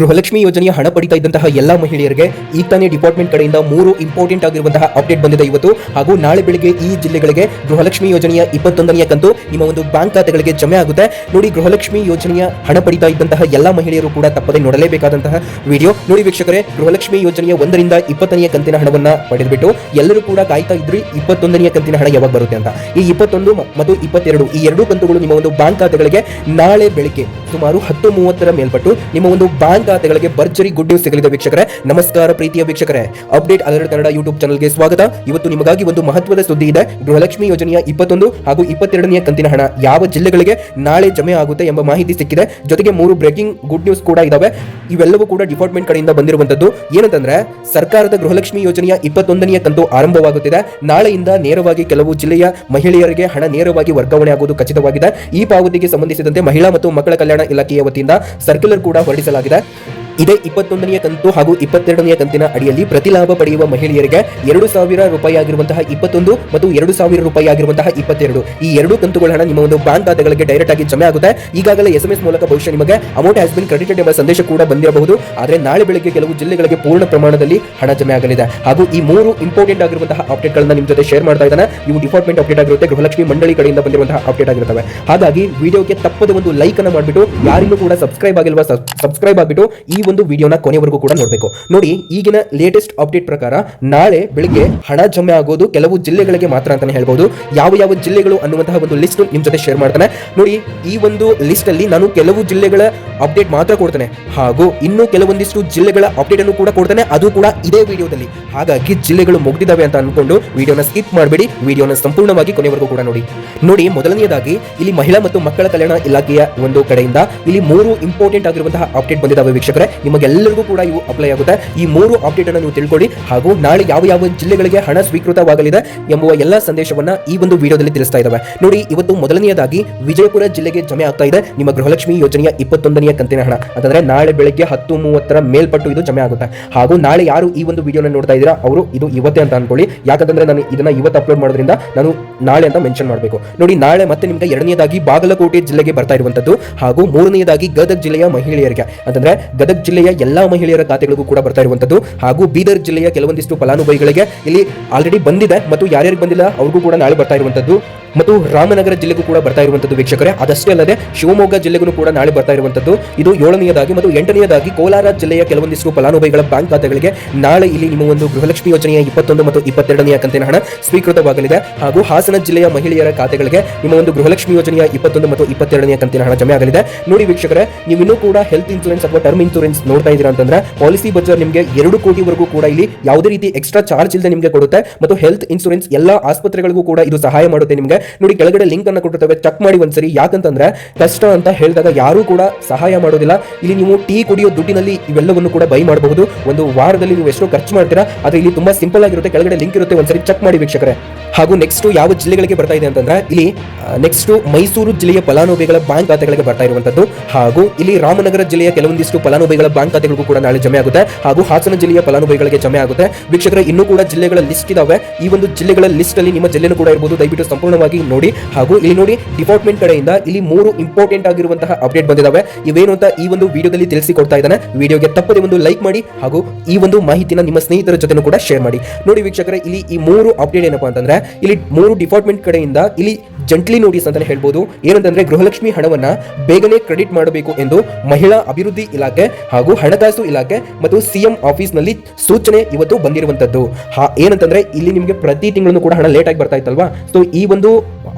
ಗೃಹಲಕ್ಷ್ಮಿ ಯೋಜನೆಯ ಹಣ ಪಡಿತಾ ಇದ್ದಂತಹ ಎಲ್ಲಾ ಮಹಿಳೆಯರಿಗೆ ತಾನೇ ಡಿಪಾರ್ಟ್ಮೆಂಟ್ ಕಡೆಯಿಂದ ಮೂರು ಇಂಪಾರ್ಟೆಂಟ್ ಆಗಿರುವಂತಹ ಅಪ್ಡೇಟ್ ಬಂದಿದೆ ಇವತ್ತು. ಹಾಗೂ ನಾಳೆ ಬೆಳಿಗ್ಗೆ ಈ ಜಿಲ್ಲೆಗಳಿಗೆ ಗೃಹಲಕ್ಷ್ಮಿ ಯೋಜನೆಯ ಇಪ್ಪತ್ತೊಂದನೆಯ ಕಂತು ನಿಮ್ಮ ಒಂದು ಬ್ಯಾಂಕ್ ಖಾತೆಗಳಿಗೆ ಜಮೆ ಆಗುತ್ತೆ. ನೋಡಿ ಗೃಹಲಕ್ಷ್ಮಿ ಯೋಜನೆಯ ಹಣ ಪಡಿತಾ ಇದ್ದಂತಹ ಎಲ್ಲಾ ಮಹಿಳೆಯರು ಕೂಡ ತಪ್ಪದೆ ನೋಡಲೇಬೇಕಾದಂತಹ ವಿಡಿಯೋ. ನೋಡಿ ವೀಕ್ಷಕರೇ, ಗೃಹಲಕ್ಷ್ಮಿ ಯೋಜನೆಯ ಒಂದರಿಂದ ಇಪ್ಪತ್ತನೆಯ ಕಂತಿನ ಹಣವನ್ನ ಪಡೆದುಬಿಟ್ಟು ಎಲ್ಲರೂ ಕೂಡ ಕಾಯ್ತಾ ಇದ್ರಿ, ಇಪ್ಪತ್ತೊಂದನೆಯ ಕಂತಿನ ಹಣ ಯಾವಾಗ ಬರುತ್ತೆ ಅಂತ. ಈ ಇಪ್ಪತ್ತೊಂದು ಮತ್ತು ಇಪ್ಪತ್ತೆರಡು ಈ ಎರಡು ಕಂತುಗಳು ನಿಮ್ಮ ಒಂದು ಬ್ಯಾಂಕ್ ಖಾತೆಗಳಿಗೆ ನಾಳೆ ಬೆಳಿಗ್ಗೆ ಸುಮಾರು ಹತ್ತು ಮೂವತ್ತರ ಮೇಲ್ಪಟ್ಟು ನಿಮ್ಮ ಒಂದು ಬ್ಯಾಂಕ್ ಖಾತೆಗಳಿಗೆ ಭರ್ಜರಿ ಗುಡ್ ನ್ಯೂಸ್ ಸಿಗಲಿದೆ ವೀಕ್ಷಕರೇ. ನಮಸ್ಕಾರ ಪ್ರೀತಿಯ ವೀಕ್ಷಕರೇ. ಅಪ್ಡೇಟ್ ಅಲರ್ಟ್ ಕನ್ನಡ ಯೂಟ್ಯೂಬ್ ಚಾನಲ್ಗೆ ಸ್ವಾಗತ. ಇವತ್ತು ನಿಮಗಾಗಿ ಒಂದು ಮಹತ್ವದ ಸುದ್ದಿ ಇದೆ. ಗೃಹಲಕ್ಷ್ಮಿ ಯೋಜನೆಯ ಇಪ್ಪತ್ತೊಂದು ಹಾಗೂ ಇಪ್ಪತ್ತೆರಡನೆಯ ಕಂತಿನ ಹಣ ಯಾವ ಜಿಲ್ಲೆಗಳಿಗೆ ನಾಳೆ ಜಮೆ ಆಗುತ್ತೆ ಎಂಬ ಮಾಹಿತಿ ಸಿಕ್ಕಿದೆ. ಜೊತೆಗೆ ಮೂರು ಬ್ರೇಕಿಂಗ್ ಗುಡ್ ನ್ಯೂಸ್ ಕೂಡ ಇದಾವೆ. ಇವೆಲ್ಲವೂ ಕೂಡ ಡಿಪಾರ್ಟ್ಮೆಂಟ್ ಕಡೆಯಿಂದ ಬಂದಿರುವಂತದ್ದು ಏನಂತಂದ್ರೆ, ಸರ್ಕಾರದ ಗೃಹಲಕ್ಷ್ಮಿ ಯೋಜನೆಯ ಇಪ್ಪತ್ತೊಂದನೆಯ ಕಂತು ಆರಂಭವಾಗುತ್ತಿದೆ. ನಾಳೆಯಿಂದ ನೇರವಾಗಿ ಕೆಲವು ಜಿಲ್ಲೆಯ ಮಹಿಳೆಯರಿಗೆ ಹಣ ನೇರವಾಗಿ ವರ್ಗಾವಣೆ ಆಗುವುದು ಖಚಿತವಾಗಿದೆ. ಈ ಪಾವತಿಗೆ ಸಂಬಂಧಿಸಿದಂತೆ ಮಹಿಳಾ ಮತ್ತು ಮಕ್ಕಳ ಕಲ್ಯಾಣ ಇಲಾಖೆಯ ವತಿಯಿಂದ ಸರ್ಕ್ಯುಲರ್ ಕೂಡ ಹೊರಡಿಸಲಾಗಿದೆ. ಇದೇ ಇಪ್ಪತ್ತೊಂದನೆಯ ಕಂತು ಹಾಗೂ ಇಪ್ಪತ್ತೆರಡನೆಯ ಕಂತಿನ ಅಡಿಯಲ್ಲಿ ಪ್ರತಿ ಲಾಭ ಪಡೆಯುವ ಮಹಿಳೆಯರಿಗೆ ಎರಡು ಸಾವಿರ ರೂಪಾಯಿ ಆಗಿರುವಂತಹ ಇಪ್ಪತ್ತೊಂದು ಮತ್ತು ಎರಡು ಸಾವಿರ ರೂಪಾಯಿ ಆಗಿರುವಂತಹ ಇಪ್ಪತ್ತೆರಡು. ಈ ಎರಡು ಕಂತುಗಳ ಹಣ ನಿಮ್ಮ ಒಂದು ಬ್ಯಾಂಕ್ ಖಾತೆಗಳಿಗೆ ಡೈರೆಕ್ಟ್ ಆಗಿ ಜಮೆ ಆಗುತ್ತೆ. ಈಗಾಗಲೇ ಎಸ್ ಎಸ್ ಮೂಲಕ ಬಹುಶಃ ನಿಮಗೆ ಅಮೌಂಟ್ ಹ್ಯಾಸ್ ಬಿನ್ ಕ್ರೆಡಿಟೆಡ್ ಎಂಬ ಸಂದೇಶ ಕೂಡ ಬಂದಿರಬಹುದು. ಆದರೆ ನಾಳೆ ಬೆಳಗ್ಗೆ ಕೆಲವು ಜಿಲ್ಲೆಗಳಿಗೆ ಪೂರ್ಣ ಪ್ರಮಾಣದಲ್ಲಿ ಹಣ ಜಮೆ ಆಗಲಿದೆ. ಹಾಗೂ ಈ ಮೂರು ಇಂಪಾರ್ಟೆಂಟ್ ಆಗಿರುವಂತಹ ಅಪ್ಡೇಟ್ಗಳನ್ನ ನಿಮ್ಮ ಜೊತೆ ಶೇರ್ ಮಾಡ್ತಾ ಇದ್ದಾನೆ. ಇವು ಡಿಪಾರ್ಟ್ಮೆಂಟ್ ಅಪ್ಡೇಟ್ ಆಗಿರುತ್ತೆ, ಗೃಹಲಕ್ಷ್ಮಿ ಮಂಡಳಿ ಕಡೆಯಿಂದ ಬಂದಿರುವಂತಹ ಅಪ್ಡೇಟ್ ಆಗಿರುತ್ತವೆ. ಹಾಗಾಗಿ ವಿಡಿಯೋಗೆ ತಪ್ಪದ ಒಂದು ಲೈಕ್ ಅನ್ನು ಮಾಡಿಬಿಟ್ಟು, ಯಾರಿಗೂ ಕೂಡ ಸಬ್ಸ್ಕ್ರೈಬ್ ಆಗಿಲ್ವಾ ಸಬ್ಸ್ಕ್ರೈಬ್ ಆಗಿಬಿಟ್ಟು, ಈ ಒಂದು ವಿಡಿಯೋನ ಕೊನೆವರೆಗೂ ಕೂಡ ನೋಡಬೇಕು. ನೋಡಿ, ಈಗಿನ ಲೇಟೆಸ್ಟ್ ಅಪ್ಡೇಟ್ ಪ್ರಕಾರ ನಾಳೆ ಬೆಳಿಗ್ಗೆ ಹಣ ಜಮೆ ಆಗೋದು ಕೆಲವು ಜಿಲ್ಲೆಗಳಿಗೆ ಮಾತ್ರ ಅಂತಾನೆ ಹೇಳ್ಬೋದು. ಯಾವ ಯಾವ ಜಿಲ್ಲೆಗಳು ಅನ್ನುವಂತಹ ಒಂದು ಲಿಸ್ಟ್ ನಿಮ್ ಜೊತೆ ಶೇರ್ ಮಾಡ್ತಾನೆ. ನೋಡಿ, ಈ ಒಂದು ಲಿಸ್ಟ್ ಅಲ್ಲಿ ನಾನು ಕೆಲವು ಜಿಲ್ಲೆಗಳ ಅಪ್ಡೇಟ್ ಮಾತ್ರ ಕೊಡ್ತೇನೆ. ಹಾಗೂ ಇನ್ನು ಕೆಲವೊಂದಿಷ್ಟು ಜಿಲ್ಲೆಗಳ ಅಪ್ಡೇಟ್ ಅನ್ನು ಕೂಡ ಕೊಡ್ತೇನೆ. ಅದು ಕೂಡ ಇದೇ ವಿಡಿಯೋದಲ್ಲಿ. ಹಾಗಾಗಿ ಜಿಲ್ಲೆಗಳು ಮುಗಿದಿದ್ದಾವೆ ಅಂತ ಅನ್ಕೊಂಡು ವಿಡಿಯೋನ ಸ್ಕಿಪ್ ಮಾಡಬೇಡಿ. ವಿಡಿಯೋನ ಸಂಪೂರ್ಣವಾಗಿ ಕೊನೆವರೆಗೂ ಕೂಡ ನೋಡಿ. ನೋಡಿ, ಮೊದಲನೆಯದಾಗಿ ಇಲ್ಲಿ ಮಹಿಳಾ ಮತ್ತು ಮಕ್ಕಳ ಕಲ್ಯಾಣ ಇಲಾಖೆಯ ಒಂದು ಕಡೆಯಿಂದ ಇಲ್ಲಿ ಮೂರು ಇಂಪಾರ್ಟೆಂಟ್ ಆಗಿರುವಂತಹ ಅಪ್ಡೇಟ್ ಬಂದಿದ್ದಾವೆ ವೀಕ್ಷಕರೇ. ನಿಮಗೆಲ್ಲರಿಗೂ ಕೂಡ ಇವು ಅಪ್ಲೈ ಆಗುತ್ತೆ. ಈ ಮೂರು ಅಪ್ಡೇಟ್ ಅನ್ನು ನೀವು ತಿಳ್ಕೊಳ್ಳಿ. ಹಾಗೂ ನಾಳೆ ಯಾವ ಯಾವ ಜಿಲ್ಲೆಗಳಿಗೆ ಹಣ ಸ್ವೀಕೃತವಾಗಲಿದೆ ಎಂಬುವ ಎಲ್ಲ ಸಂದೇಶವನ್ನ ಈ ಒಂದು ವಿಡಿಯೋದಲ್ಲಿ ತಿಳಿಸ್ತಾ ಇದ್ದಾವೆ ನೋಡಿ, ಇವತ್ತು ಮೊದಲನೆಯದಾಗಿ ವಿಜಯಪುರ ಜಿಲ್ಲೆಗೆ ಜಮೆ ಆಗ್ತಾ ಇದೆ. ನಿಮ್ಮ ಗೃಹಲಕ್ಷ್ಮಿ ಯೋಜನೆಯ ಇಪ್ಪತ್ತೊಂದನೆಯ ಕಂತಿನ ಹಣ. ಅಂತಂದ್ರೆ ನಾಳೆ ಬೆಳಗ್ಗೆ ಹತ್ತು ಮೂವತ್ತರ ಮೇಲ್ಪಟ್ಟು ಇದು ಜಮೆ ಆಗುತ್ತೆ. ಹಾಗೂ ನಾಳೆ ಯಾರು ಈ ಒಂದು ವಿಡಿಯೋನ ನೋಡ್ತಾ ಇದ್ದೀರಾ, ಅವರು ಇದು ಇವತ್ತೇ ಅಂತ ಅನ್ಕೊಳ್ಳಿ. ಯಾಕಂದ್ರೆ ನಾನು ಇದನ್ನ ಇವತ್ತು ಅಪ್ಲೋಡ್ ಮಾಡೋದ್ರಿಂದ ನಾನು ನಾಳೆ ಅಂತ ಮೆನ್ಷನ್ ಮಾಡಬೇಕು. ನೋಡಿ, ನಾಳೆ ಮತ್ತೆ ನಿಮಗೆ ಎರಡನೇದಾಗಿ ಬಾಗಲಕೋಟೆ ಜಿಲ್ಲೆಗೆ ಬರ್ತಾ ಇರುವಂತದ್ದು ಹಾಗೂ ಮೂರನೆಯದಾಗಿ ಗದಗ ಜಿಲ್ಲೆಯ ಮಹಿಳೆಯರಿಗೆ. ಅಂತಂದ್ರೆ ಗದಗ ಜಿಲ್ಲೆಯ ಎಲ್ಲಾ ಮಹಿಳೆಯರ ಖಾತೆಗಳಿಗೂ ಕೂಡ ಬರ್ತಾ ಇರುವಂತದ್ದು. ಹಾಗೂ ಬೀದರ್ ಜಿಲ್ಲೆಯ ಕೆಲವೊಂದಿಷ್ಟು ಫಲಾನುಭವಿಗಳಿಗೆ ಇಲ್ಲಿ ಆಲ್ರೆಡಿ ಬಂದಿದೆ. ಮತ್ತು ಯಾರ್ಯಾರಿಗೆ ಬಂದಿಲ್ಲ, ಅವ್ರಿಗೂ ಕೂಡ ನಾಳೆ ಬರ್ತಾ ಇರುವಂತದ್ದು. ಮತ್ತು ರಾಮನಗರ ಜಿಲ್ಲೆಗೂ ಕೂಡ ಬರ್ತಾ ಇರುವಂತದ್ದು ವೀಕ್ಷಕರೇ. ಅದಷ್ಟೇ ಅಲ್ಲದೆ ಶಿವಮೊಗ್ಗ ಜಿಲ್ಲೆಗೂ ಕೂಡ ನಾಳೆ ಬರ್ತಾ ಇರುವಂತದ್ದು ಇದು ಏಳನೆಯದಾಗಿ ಮತ್ತು ಎಂಟನೆಯದಾಗಿ ಕೋಲಾರ ಜಿಲ್ಲೆಯ ಕೆಲವೊಂದಿಷ್ಟು ಫಲಾನುಭವಿಗಳ ಬ್ಯಾಂಕ್ ಖಾತೆಗಳಿಗೆ ನಾಳೆ ಇಲ್ಲಿ ನಿಮ್ಮ ಒಂದು ಗೃಹಲಕ್ಷ್ಮಿ ಯೋಜನೆಯ ಇಪ್ಪತ್ತೊಂದು ಮತ್ತು ಇಪ್ಪತ್ತೆರಡನೆಯ ಕಂತಿನ ಹಣ ಸ್ವೀಕೃತವಾಗಲಿದೆ. ಹಾಗೂ ಹಾಸನ ಜಿಲ್ಲೆಯ ಮಹಿಳೆಯರ ಖಾತೆಗಳಿಗೆ ನಿಮ್ಮ ಒಂದು ಗೃಹಲಕ್ಷ್ಮಿ ಯೋಜನೆಯ ಇಪ್ಪತ್ತೊಂದು ಮತ್ತು ಇಪ್ಪತ್ತೆರಡನೆಯ ಕಂತಿನ ಹಣ ಜಮೆ ಆಗಲಿದೆ. ನೋಡಿ ವೀಕ್ಷಕರೇ, ನೀವು ಇನ್ನೂ ಕೂಡ ಹೆಲ್ತ್ ಇನ್ಸೂರೆನ್ಸ್ ಅಥವಾ ಟರ್ಮ್ ಇನ್ಸೂರೆನ್ಸ್ ನೋಡ್ತಾ ಇದ್ದೀರಾ ಅಂತಂದ್ರೆ ಪಾಲಿಸಿ ಬಜಾರ್ ನಿಮಗೆ ಎರಡು ಕೋಟಿವರೆಗೂ ಕೂಡ ಇಲ್ಲಿ ಯಾವುದೇ ರೀತಿ ಎಕ್ಸ್ಟ್ರಾ ಚಾರ್ಜ್ ಇಲ್ಲದೆ ನಿಮಗೆ ಕೊಡುತ್ತೆ. ಮತ್ತು ಹೆಲ್ತ್ ಇನ್ಸೂರೆನ್ಸ್ ಎಲ್ಲ ಆಸ್ಪತ್ರೆಗಳಿಗೂ ಕೂಡ ಇದು ಸಹಾಯ ಮಾಡುತ್ತೆ ನಿಮಗೆ. ನೋಡಿ, ಕೆಳಗಡೆ ಲಿಂಕ್ ಅನ್ನು ಕೊಟ್ಟಿರ್ತವೆ. ಚೆಕ್ ಮಾಡಿ ಒಂದ್ಸರಿ. ಯಾಕಂತಂದ್ರೆ, ಕಷ್ಟ ಅಂತ ಹೇಳಿದಾಗ ಯಾರು ಕೂಡ ಸಹಾಯ ಮಾಡೋದಿಲ್ಲ. ಇಲ್ಲಿ ನೀವು ಟೀ ಕುಡಿಯೋ ದುಡ್ಡಿನಲ್ಲಿ ಇವೆಲ್ಲವನ್ನು ಕೂಡ ಬೈ ಮಾಡಬಹುದು. ಒಂದು ವಾರದಲ್ಲಿ ನೀವು ಎಷ್ಟು ಖರ್ಚು ಮಾಡ್ತೀರಾ. ಆದ್ರೆ ಇಲ್ಲಿ ತುಂಬಾ ಸಿಂಪಲ್ ಆಗಿರುತ್ತೆ. ಕೆಳಗಡೆ ಲಿಂಕ್ ಇರುತ್ತೆ. ಒಂದ್ಸರಿ ಚೆಕ್ ಮಾಡಿ ವೀಕ್ಷಕರೇ. ಹಾಗೂ ನೆಕ್ಸ್ಟ್ ಯಾವ ಜಿಲ್ಲೆಗಳಿಗೆ ಬರ್ತಾ ಇದೆ ಅಂತಂದ್ರೆ, ಇಲ್ಲಿ ನೆಕ್ಸ್ಟ್ ಮೈಸೂರು ಜಿಲ್ಲೆಯ ಫಲಾನುಭವಿಗಳ ಬ್ಯಾಂಕ್ ಖಾತೆಗಳಿಗೆ ಬರ್ತಾ ಇರುವಂತದ್ದು. ಹಾಗೂ ಇಲ್ಲಿ ರಾಮನಗರ ಜಿಲ್ಲೆಯ ಕೆಲವೊಂದಿಷ್ಟು ಫಲಾನುಭವಿಗಳ ಬ್ಯಾಂಕ್ ಖಾತೆಗಳಿಗೂ ಕೂಡ ನಾಳೆ ಜಮೆ ಆಗುತ್ತೆ. ಹಾಗೂ ಹಾಸನ ಜಿಲ್ಲೆಯ ಫಲಾನುಭವಿಗಳಿಗೆ ಜಮೆ ಆಗುತ್ತೆ. ವೀಕ್ಷಕರ, ಇನ್ನೂ ಕೂಡ ಜಿಲ್ಲೆಗಳ ಲಿಸ್ಟ್ ಇದಾವೆ. ಈ ಒಂದು ಜಿಲ್ಲೆಗಳ ಲಿಸ್ಟ್ ಅಲ್ಲಿ ನಿಮ್ಮ ಜಿಲ್ಲೆನೂ ಕೂಡ ಇರಬಹುದು ದಯವಿಟ್ಟು ಸಂಪೂರ್ಣವಾಗಿ ನೋಡಿ ಹಾಗೂ ಇಲ್ಲಿ ನೋಡಿ ಡಿಪಾರ್ಟ್ಮೆಂಟ್ ಕಡೆಯಿಂದ ಇಲ್ಲಿ ಮೂರು ಇಂಪಾರ್ಟೆಂಟ್ ಆಗಿರುವಂತಹ ಅಪ್ಡೇಟ್ ಬಂದಿದಾವೆ. ಇವೇನು ಅಂತ ಈ ಒಂದು ವಿಡಿಯೋದಲ್ಲಿ ತಿಳಿಸಿಕೊಡ್ತಾ ಇದ್ದಾನೆ. ವಿಡಿಯೋಗೆ ತಪ್ಪದೆ ಒಂದು ಲೈಕ್ ಮಾಡಿ ಹಾಗೂ ಈ ಒಂದು ಮಾಹಿತಿನ ನಿಮ್ಮ ಸ್ನೇಹಿತರ ಜೊತೆ ಕೂಡ ಶೇರ್ ಮಾಡಿ. ನೋಡಿ ವೀಕ್ಷಕರೇ, ಇಲ್ಲಿ ಈ ಮೂರು ಅಪ್ಡೇಟ್ ಏನಪ್ಪಾ ಅಂತಂದ್ರೆ, ಇಲ್ಲಿ ಮೂರು ಡಿಪಾರ್ಟ್ಮೆಂಟ್ ಕಡೆಯಿಂದ ಇಲ್ಲಿ ಜಂಟ್ಲಿ ನೋಟಿಸ್ ಅಂತಾನೆ ಹೇಳ್ಬೋದು. ಏನಂತಂದ್ರೆ ಗೃಹಲಕ್ಷ್ಮಿ ಹಣವನ್ನ ಬೇಗನೆ ಕ್ರೆಡಿಟ್ ಮಾಡಬೇಕು ಎಂದು ಮಹಿಳಾ ಅಭಿವೃದ್ಧಿ ಇಲಾಖೆ ಹಾಗೂ ಹಣಕಾಸು ಇಲಾಖೆ ಮತ್ತು ಸಿಎಂ ಆಫೀಸ್ನಲ್ಲಿ ಸೂಚನೆ ಇವತ್ತು ಬಂದಿರುವಂತದ್ದು. ಏನಂತಂದ್ರೆ ಇಲ್ಲಿ ನಿಮಗೆ ಪ್ರತಿ ತಿಂಗಳನ್ನು ಕೂಡ ಹಣ ಲೇಟ್ ಆಗಿ ಬರ್ತಾ ಇತ್ತಲ್ವಾ? ಸೊ ಈ ಒಂದು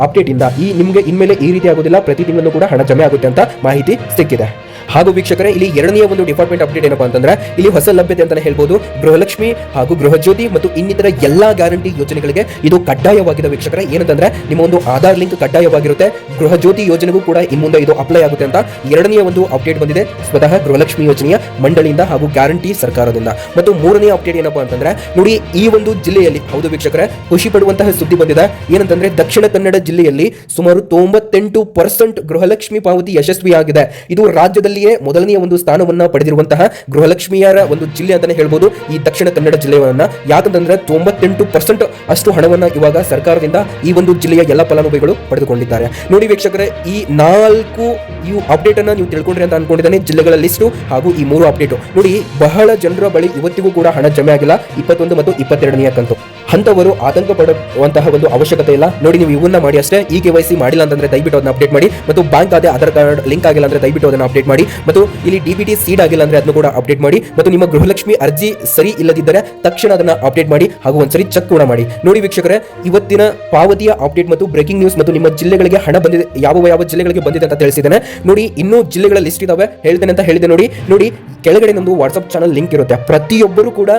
ಅಪ್ಡೇಟ್ ಇಂದ ಈ ನಿಮಗೆ ಇನ್ಮೇಲೆ ಈ ರೀತಿ ಆಗೋದಿಲ್ಲ. ಪ್ರತಿ ತಿಂಗಳನ್ನು ಕೂಡ ಹಣ ಜಮೆ ಆಗುತ್ತೆ ಅಂತ ಮಾಹಿತಿ ಸಿಕ್ಕಿದೆ. ಹಾಗೂ ವೀಕ್ಷಕರೇ, ಇಲ್ಲಿ ಎರಡನೇ ಒಂದು ಡಿಪಾರ್ಟ್ಮೆಂಟ್ ಅಪ್ಡೇಟ್ ಏನಪ್ಪಾ ಅಂತಂದ್ರೆ, ಇಲ್ಲಿ ಹೊಸ ಲಭ್ಯತೆ ಅಂತಾನೆ ಹೇಳ್ಬೋದು. ಗೃಹಲಕ್ಷ್ಮಿ ಹಾಗೂ ಗೃಹಜ್ಯೋತಿ ಮತ್ತು ಇನ್ನಿತರ ಎಲ್ಲಾ ಗ್ಯಾರಂಟಿ ಯೋಜನೆಗಳಿಗೆ ಇದು ಕಡ್ಡಾಯವಾಗಿದೆ ವೀಕ್ಷಕರೇ. ಏನಂತಂದ್ರೆ ನಿಮ್ಮ ಒಂದು ಆಧಾರ್ ಲಿಂಕ್ ಕಡ್ಡಾಯವಾಗಿರುತ್ತೆ. ಗೃಹಜ್ಯೋತಿ ಯೋಜನೆಗೂ ಕೂಡ ಇನ್ ಮುಂದೆ ಇದು ಅಪ್ಲೈ ಆಗುತ್ತೆ ಅಂತ ಎರಡನೇ ಒಂದು ಅಪ್ಡೇಟ್ ಬಂದಿದೆ. ಸ್ವತಃ ಗೃಹಲಕ್ಷ್ಮಿ ಯೋಜನೆಯ ಮಂಡಳಿಯಿಂದ ಹಾಗೂ ಗ್ಯಾರಂಟಿ ಸರ್ಕಾರದಿಂದ. ಮತ್ತು ಮೂರನೇ ಅಪ್ಡೇಟ್ ಏನಪ್ಪಾ ಅಂತಂದ್ರೆ, ನೋಡಿ ಈ ಒಂದು ಜಿಲ್ಲೆಯಲ್ಲಿ, ಹೌದು ವೀಕ್ಷಕರೇ, ಖುಷಿ ಪಡುವಂತಹ ಸುದ್ದಿ ಬಂದಿದೆ. ಏನಂತಂದ್ರೆ, ದಕ್ಷಿಣ ಕನ್ನಡ ಜಿಲ್ಲೆಯಲ್ಲಿ ಸುಮಾರು ತೊಂಬತ್ತೆಂಟು ಪರ್ಸೆಂಟ್ ಗೃಹಲಕ್ಷ್ಮಿ ಪಾವತಿ ಯಶಸ್ವಿಯಾಗಿದೆ. ಇದು ರಾಜ್ಯದಲ್ಲಿ ರಾಜ್ಯದಲ್ಲಿಯೇ ಮೊದಲನೆಯ ಒಂದು ಸ್ಥಾನವನ್ನ ಪಡೆದಿರುವಂತಹ ಗೃಹಲಕ್ಷ್ಮಿಯರ ಒಂದು ಜಿಲ್ಲೆ ಅಂತಾನೆ ಹೇಳ್ಬೋದು. ಈ ದಕ್ಷಿಣ ಕನ್ನಡ ಜಿಲ್ಲೆಯನ್ನ ಯಾಕಂತಂದ್ರೆ ತೊಂಬತ್ತೆಂಟು ಪರ್ಸೆಂಟ್ ಅಷ್ಟು ಹಣವನ್ನ ಇವಾಗ ಸರ್ಕಾರದಿಂದ ಈ ಒಂದು ಜಿಲ್ಲೆಯ ಎಲ್ಲ ಫಲಾನುಭವಿಗಳು ಪಡೆದುಕೊಂಡಿದ್ದಾರೆ. ನೋಡಿ ವೀಕ್ಷಕರೇ, ಈ ನಾಲ್ಕು ಈ ಅಪ್ಡೇಟ್ ಅನ್ನ ನೀವು ತಿಳ್ಕೊಂಡ್ರಿ ಅಂತ ಅನ್ಕೊಂಡಿದ್ದಾನೆ. ಜಿಲ್ಲೆಗಳ ಲಿಸ್ಟು ಹಾಗೂ ಈ ಮೂರು ಅಪ್ಡೇಟ್ ನೋಡಿ, ಬಹಳ ಜನರ ಬಳಿ ಇವತ್ತಿಗೂ ಕೂಡ ಹಣ ಜಮೆ ಆಗಿಲ್ಲ. ಇಪ್ಪತ್ತೊಂದು ಮತ್ತು ಇಪ್ಪತ್ತೆರಡನೆಯ ಕಂತು. ಅಂತವರು ಆತಂಕ ಪಡುವಂತಹ ಒಂದು ಅವಶ್ಯಕತೆ ಇಲ್ಲ. ನೋಡಿ, ನೀವು ಇವನ್ನ ಮಾಡಿ ಅಷ್ಟೇ. ಈ ಕೆ ವೈ ಸಿ ಮಾಡಿಲ್ಲ ಅಂತಂದ್ರೆ ದಯವಿಟ್ಟು ಅದನ್ನ ಅಪ್ಡೇಟ್ ಮಾಡಿ. ಮತ್ತು ಬ್ಯಾಂಕ್ ಆದ ಆಧಾರ್ ಕಾರ್ಡ್ ಲಿಂಕ್ ಆಗಿಲ್ಲ ಅಂದ್ರೆ ದಯವಿಟ್ಟು ಅದನ್ನ ಅಪ್ಡೇಟ್ ಮಾಡಿ. ಮತ್ತು ಇಲ್ಲಿ ಡಿ ಸೀಡ್ ಆಗಿಲ್ಲ ಅಂದ್ರೆ ಅದನ್ನು ಕೂಡ ಅಪ್ಡೇಟ್ ಮಾಡಿ ಮತ್ತು ನಿಮ್ಮ ಗೃಹಲಕ್ಷ್ಮಿ ಅರ್ಜಿ ಸರಿ ಇಲ್ಲದಿದ್ದರೆ ತಕ್ಷಣ ಅದನ್ನ ಅಪ್ಡೇಟ್ ಮಾಡಿ ಹಾಗೂ ಒಂದ್ಸರಿ ಚೆಕ್ ಕೂಡ ಮಾಡಿ. ನೋಡಿ ವೀಕ್ಷಕರೇ, ಇವತ್ತಿನ ಪಾವತಿಯ ಅಪ್ಡೇಟ್ ಮತ್ತು ಬ್ರೇಕಿಂಗ್ ನ್ಯೂಸ್ ಮತ್ತು ನಿಮ್ಮ ಜಿಲ್ಲೆಗಳಿಗೆ ಹಣ ಬಂದಿದೆ ಯಾವ ಯಾವ ಜಿಲ್ಲೆಗಳಿಗೆ ಬಂದಿದೆ ಅಂತ ತಿಳಿಸಿದ್ದೇನೆ. ನೋಡಿ, ಇನ್ನೂ ಜಿಲ್ಲೆಗಳ ಲಿಸ್ಟ್ ಇದಾವೆ. ಹೇಳ್ತೇನೆ ಅಂತ ಹೇಳಿದೆ ನೋಡಿ. ನೋಡಿ, ಕೆಳಗಡೆ ನಮ್ಮದು ವಾಟ್ಸಪ್ ಚಾನಲ್ ಲಿಂಕ್ ಇರುತ್ತೆ. ಪ್ರತಿಯೊಬ್ಬರು ಕೂಡ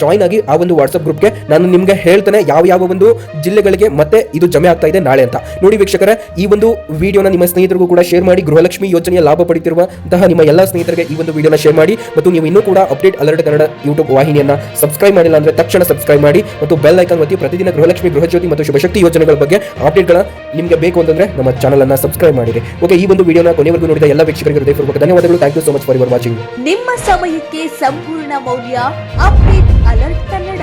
ಜಾಯ್ನ್ ಆಗಿ ಆ ಒಂದು ವಾಟ್ಸಪ್ ಗ್ರೂಪ್ಗೆ ನಾನು ನಿಮಗೆ ಹೇಳ್ತೇನೆ ಯಾವ ಯಾವ ಒಂದು ಜಿಲ್ಲೆಗಳಿಗೆ ಮತ್ತೆ ಇದು ಜಮೆ ಆಗ್ತಾ ಇದೆ ನಾಳೆ ಅಂತ. ನೋಡಿ ವೀಕ್ಷಕರೇ, ಈ ಒಂದು ವಿಡಿಯೋನ ನಿಮ್ಮ ಸ್ನೇಹಿತರಿಗೂ ಕೂಡ ಶೇರ್ ಮಾಡಿ. ಗೃಹಲಕ್ಷ್ಮಿ ಯೋಜನೆಯ ಲಾಭ ಪಡೆಯುತ್ತಿರುವಂತಹ ನಿಮ್ಮ ಎಲ್ಲ ಸ್ನೇಹಿತರಿಗೆ ಈ ಒಂದು ವಿಡಿಯೋನ ಶೇರ್ ಮಾಡಿ ಮತ್ತು ನೀವು ಇನ್ನೂ ಕೂಡ ಅಪ್ಡೇಟ್ ಅಲರ್ಟ್ ಕನ್ನಡ ಯೂಟ್ಯೂಬ್ ವಾಹಿನಿಯನ್ನು ಸಬ್ಸ್ಕ್ರೈಬ್ ಮಾಡಿಲ್ಲ ಅಂದರೆ ತಕ್ಷಣ ಸಬ್ಸ್ಕ್ರೈಬ್ ಮಾಡಿ ಮತ್ತು ಬೆಲ್ ಐಕಾನ್ ಒತ್ತಿ ಪ್ರತಿದಿನ ಗೃಹಲಕ್ಷ್ಮಿ, ಗೃಹಜ್ಯೋತಿ ಮತ್ತು ಶುಭಶಕ್ತಿ ಯೋಜನೆಗಳ ಬಗ್ಗೆ ಅಪ್ಡೇಟ್ಗಳ ನಿಮಗೆ ಬೇಕು ಅಂತಂದ್ರೆ ನಮ್ಮ ಚಾನಲ್ ಅನ್ನ ಸಬ್ಸ್ಕ್ರೈಬ್ ಮಾಡಿರಿ. ಓಕೆ ಈ ಒಂದು ವಿಡಿಯೋನ ಕೊನೆವರೆಗೂ ನೋಡಿದ ಎಲ್ಲ ವೀಕ್ಷಕರಿಗೆ ಹೃದಯಪೂರ್ವಕ ಧನ್ಯವಾದಗಳು. Thank you so much for your watching ನಿಮ್ಮ ಸಮಯಕ್ಕೆ ಸಂಪೂರ್ಣ ಮೌಲ್ಯ ಅಪ್ಡೇಟ್ ಅಲರ್ಟ್ ಕನ್ನಡ.